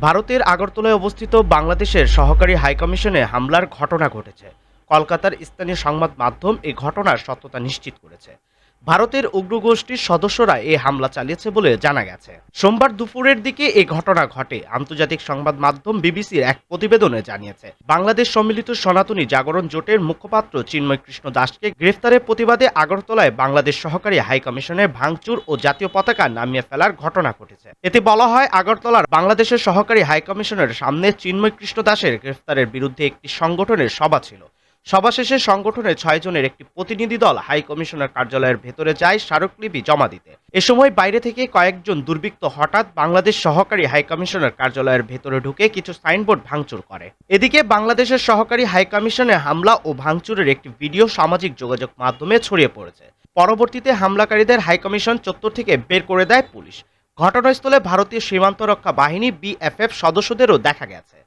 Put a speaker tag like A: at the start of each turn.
A: ভারতের আগরতলায় অবস্থিত বাংলাদেশের সহকারী হাইকমিশনে হামলার ঘটনা ঘটেছে। কলকাতার স্থানীয় সংবাদ মাধ্যম এই ঘটনার সত্যতা নিশ্চিত করেছে। ভারতের উগ্রগোষ্ঠীর সদস্যরা এই হামলা চালিয়েছে বলে জানা গেছে। সোমবার দুপুরের দিকে এই ঘটনা ঘটে, আন্তর্জাতিক সংবাদ মাধ্যম বিবিসির এক প্রতিবেদনে জানিয়েছে। বাংলাদেশ সম্মিলিত সনাতনী জাগরণ জোটের মুখপাত্র চিন্ময় কৃষ্ণ দাসকে গ্রেফতারের প্রতিবাদে আগরতলায় বাংলাদেশ সহকারী হাইকমিশনের ভাঙচুর ও জাতীয় পতাকা নামিয়ে ফেলার ঘটনা ঘটেছে। এতে বলা হয়, আগরতলার বাংলাদেশের সহকারী হাইকমিশনের সামনে চিন্ময় কৃষ্ণ দাসের গ্রেফতারের বিরুদ্ধে একটি সংগঠনের সভা ছিল। সভা শেষে সংগঠনের ছয় জনের একটি প্রতিনিধি দল হাই কমিশনার কার্যালয়ের ভেতরে যায় স্মারকলিপি জমা দিতে। এ সময় বাইরে থেকে কয়েকজন দুর্বৃত্ত হঠাৎ বাংলাদেশ সহকারী হাই কমিশনার কার্যালয়ের ভেতরে ঢুকে কিছু সাইনবোর্ড ভাঙচুর করে। এদিকে বাংলাদেশের সহকারী হাই কমিশনে হামলা ও ভাঙচুরের একটি ভিডিও সামাজিক যোগাযোগ মাধ্যমে ছড়িয়ে পড়েছে। পরবর্তীতে হামলাকারীদের হাই কমিশন চত্বর থেকে বের করে দেয় পুলিশ। ঘটনাস্থলে ভারতীয় সীমান্ত রক্ষা বাহিনী বিএফএফ সদস্যদেরও দেখা গেছে।